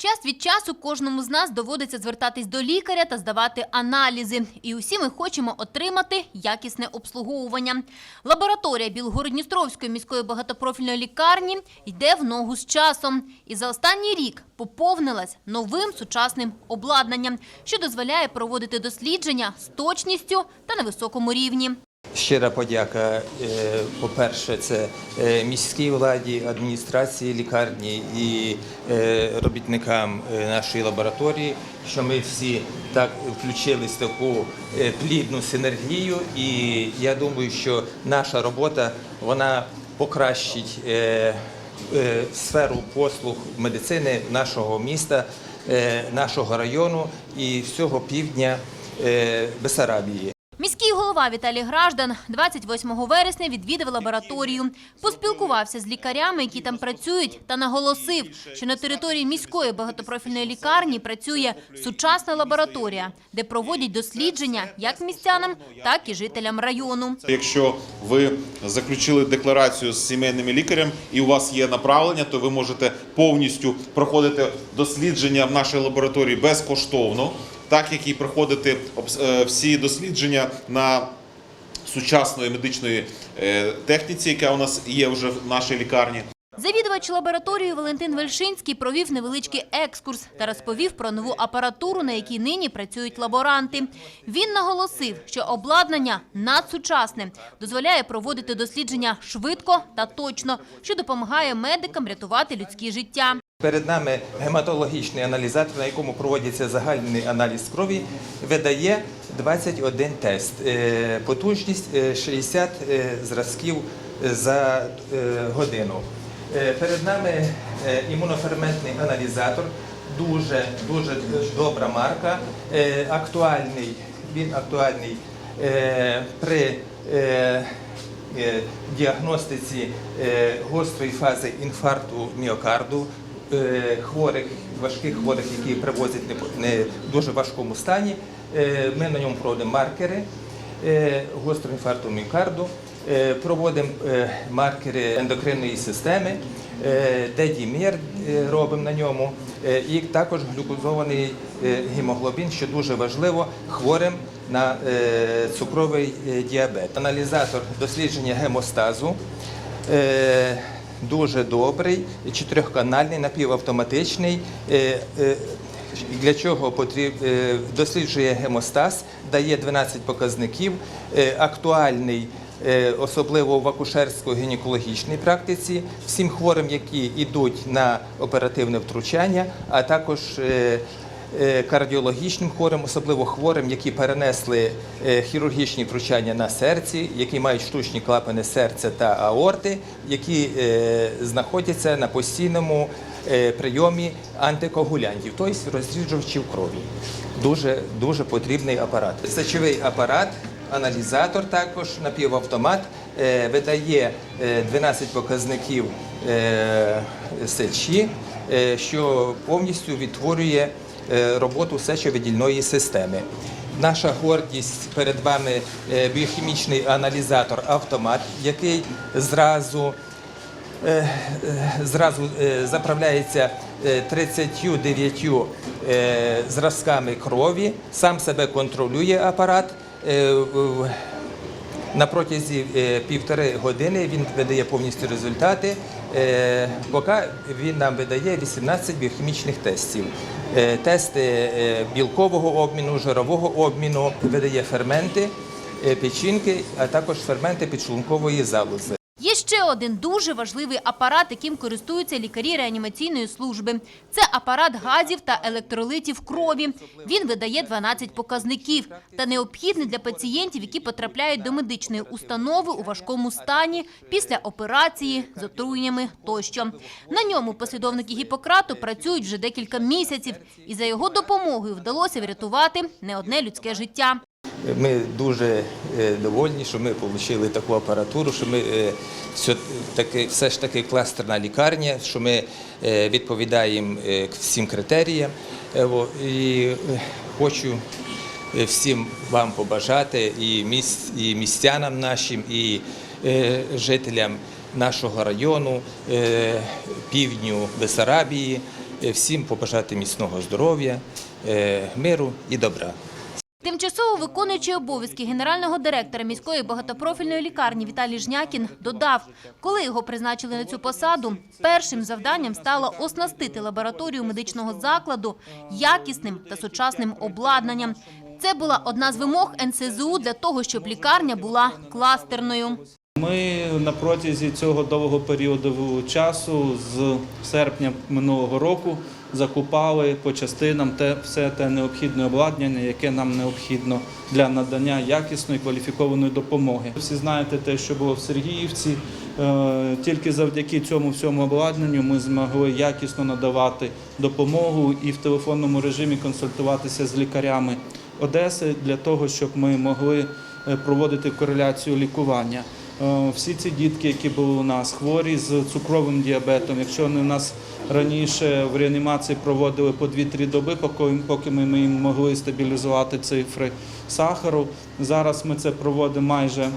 Час від часу кожному з нас доводиться звертатись до лікаря та здавати аналізи. І усі ми хочемо отримати якісне обслуговування. Лабораторія Білгородністровської міської багатопрофільної лікарні йде в ногу з часом. І за останній рік поповнилась новим сучасним обладнанням, що дозволяє проводити дослідження з точністю та на високому рівні. Щира подяка, е, по-перше, це е, міській владі, адміністрації лікарні і е, робітникам нашої лабораторії, що ми всі так включились в таку плідну синергію. І я думаю, що наша робота вона покращить сферу послуг медицини нашого міста, нашого району і всього півдня Бесарабії. Міський голова Віталій Граждан 28 вересня відвідав лабораторію, поспілкувався з лікарями, які там працюють, та наголосив, що на території міської багатопрофільної лікарні працює сучасна лабораторія, де проводять дослідження як містянам, так і жителям району. Якщо ви заключили декларацію з сімейним лікарем і у вас є направлення, то ви можете повністю проходити дослідження в нашій лабораторії безкоштовно, так як і проходити е, всі дослідження на сучасної медичної е, техніці, яка у нас є вже в нашій лікарні. Завідувач лабораторії Валентин Вельшинський провів невеличкий екскурс та розповів про нову апаратуру, на якій нині працюють лаборанти. Він наголосив, що обладнання надсучасне, дозволяє проводити дослідження швидко та точно, що допомагає медикам рятувати людські життя. Перед нами гематологічний аналізатор, на якому проводиться загальний аналіз крові, видає 21 тест. Е, Потужність е, 60 е, зразків за е, годину. Е, Перед нами е, імуноферментний аналізатор, дуже дуже добра марка, е, актуальний. Він актуальний е, при е, е, діагностиці е, гострої фази інфаркту міокарду, е, хворих, важких хворих, які привозять не в дуже важкому стані. Е, Ми на ньому проводимо маркери е, гострого інфаркту міокарду, е, проводимо е, маркери ендокринної системи, е, дедімір е, робимо на ньому, е, і також глюкозований е, гемоглобін, що дуже важливо хворим на е, цукровий е, діабет. Аналізатор дослідження гемостазу. Дуже добрий, чотирьохканальний, напівавтоматичний. Е, е, Для чого потріб... е, досліджує гемостаз, дає 12 показників, актуальний, особливо в акушерсько-гінекологічній практиці, всім хворим, які йдуть на оперативне втручання, а також кардіологічним хворим, особливо хворим, які перенесли е, хірургічні втручання на серці, які мають штучні клапани серця та аорти, які е, знаходяться на постійному е, прийомі антикоагулянтів, тобто розріджувачів крові. Дуже, дуже потрібний апарат. Сечовий апарат. Аналізатор також напівавтомат е, видає е, 12 показників е, сечі, е, що повністю відтворює е, роботу сечовидільної системи. Наша гордість перед вами е, біохімічний аналізатор автомат, який зразу е, е, зразу е, заправляється е, 39 е, зразками крові, сам себе контролює апарат. На протязі е, півтори години він видає повністю результати. Е, Поки він нам видає 18 біохімічних тестів. Е, Тести білкового обміну, жирового обміну, видає ферменти, печінки, а також ферменти підшлункової залози. Один дуже важливий апарат, яким користуються лікарі реанімаційної служби. Це апарат газів та електролитів крові. Він видає 12 показників та необхідний для пацієнтів, які потрапляють до медичної установи у важкому стані після операції з отруєннями тощо. На ньому послідовники Гіппократу працюють вже декілька місяців, і за його допомогою вдалося врятувати не одне людське життя. Ми дуже е, довольні, що ми отримали таку апаратуру, що ми е, все таки, все ж таки кластерна лікарня, що ми е, відповідаємо всім критеріям. І хочу всім вам побажати і міс- і містянам нашим, і жителям нашого району, півдню Бесарабії, всім побажати міцного здоров'я, миру і добра. Тимчасово виконуючий обов'язки генерального директора міської багатопрофільної лікарні Віталій Жнякін додав, коли його призначили на цю посаду, першим завданням стало оснастити лабораторію медичного закладу якісним та сучасним обладнанням. Це була одна з вимог НСЗУ для того, щоб лікарня була кластерною. Ми на протязі цього довгого періоду часу з серпня минулого року закупали по частинам те все те необхідне обладнання, яке нам необхідно для надання якісної кваліфікованої допомоги. Всі знаєте те, що було в Сергіївці. Е, Тільки завдяки цьому всьому обладнанню ми змогли якісно надавати допомогу і в телефонному режимі консультуватися з лікарями Одеси для того, щоб ми могли е, проводити кореляцію лікування. Е, Всі ці дітки, які були у нас хворі з цукровим діабетом, якщо вони у нас раніше в реанімації проводили по 2-3 доби, поки, ми їм могли стабілізувати цифри сахару. Зараз ми це проводимо майже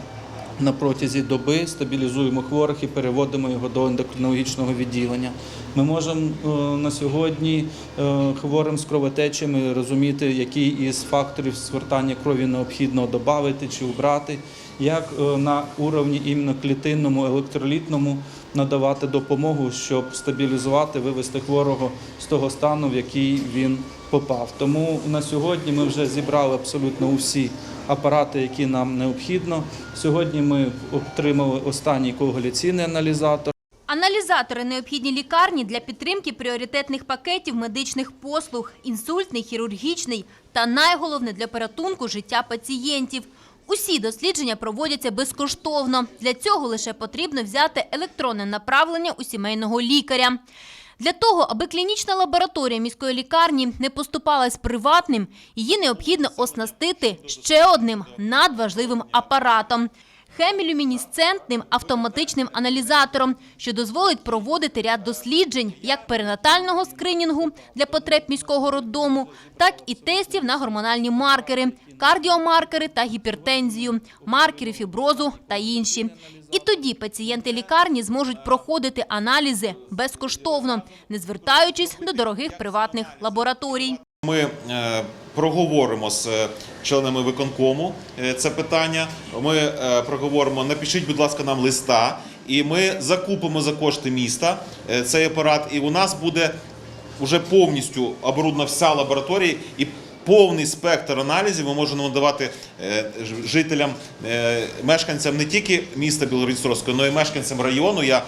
на протязі доби, стабілізуємо хворих і переводимо його до ендокринологічного відділення. Ми можемо е, на сьогодні е, хворим з кровотечами розуміти, які із факторів звертання крові необхідно додати чи убрати, як е, на уровні іменно клітинному, електролітному надавати допомогу, щоб стабілізувати, вивести хворого з того стану, в який він попав. Тому на сьогодні ми вже зібрали абсолютно усі апарати, які нам необхідно. Сьогодні ми отримали останній коагуляційний аналізатор. Аналізатори необхідні лікарні для підтримки пріоритетних пакетів медичних послуг, інсультний, хірургічний та найголовне для порятунку життя пацієнтів. Усі дослідження проводяться безкоштовно. Для цього лише потрібно взяти електронне направлення у сімейного лікаря. Для того, аби клінічна лабораторія міської лікарні не поступалась приватним, її необхідно оснастити ще одним надважливим апаратом хемілюмінісцентним автоматичним аналізатором, що дозволить проводити ряд досліджень як перинатального скринінгу для потреб міського роддому, так і тестів на гормональні маркери, кардіомаркери та гіпертензію, маркери фіброзу та інші. І тоді пацієнти лікарні зможуть проходити аналізи безкоштовно, не звертаючись до дорогих приватних лабораторій. Ми е, проговоримо з е, членами виконкому е, це питання. Ми проговоримо, напишіть, будь ласка, нам листа, і ми закупимо за кошти міста цей апарат. І у нас буде вже повністю оборудна вся лабораторія і повний спектр аналізів ми можемо надавати жителям, мешканцям не тільки міста Білородністровського, але й мешканцям району. Я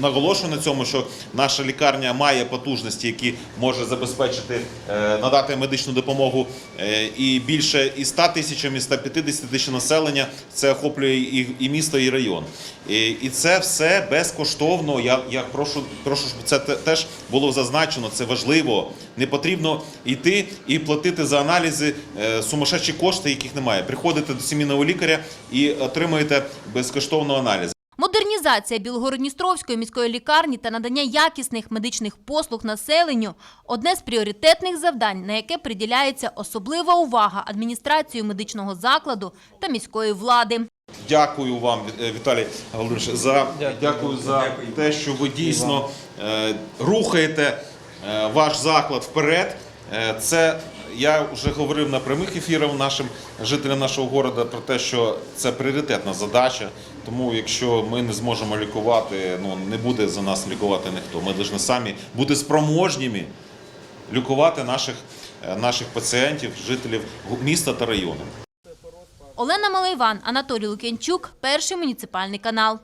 наголошую на цьому, що наша лікарня має потужності, які може забезпечити е, надати медичну допомогу е, і більше і 100 тисячам, і 150 тисяч населення. Це охоплює і, місто, і район. І, це все безкоштовно. Я, я прошу, прошу, щоб це теж було зазначено. Це важливо. Не потрібно йти і платити за аналізи е, сумасшедші кошти, яких немає. Приходите до сімейного лікаря і отримуєте безкоштовно аналіз. Модернізація Білгородністровської міської лікарні та надання якісних медичних послуг населенню – одне з пріоритетних завдань, на яке приділяється особлива увага адміністрацією медичного закладу та міської влади. Дякую вам, е, Віталій Володимирович, за дякую за те, що ви дійсно е, рухаєте е, ваш заклад вперед. Це я вже говорив на прямих ефірах нашим жителям нашого міста про те, що це пріоритетна задача. Тому, якщо ми не зможемо лікувати, ну не буде за нас лікувати ніхто. Ми повинні самі бути спроможніми лікувати наших, е, наших пацієнтів, жителів міста та району. Олена Малайван, Анатолій Лук'янчук, Перший муніципальний канал.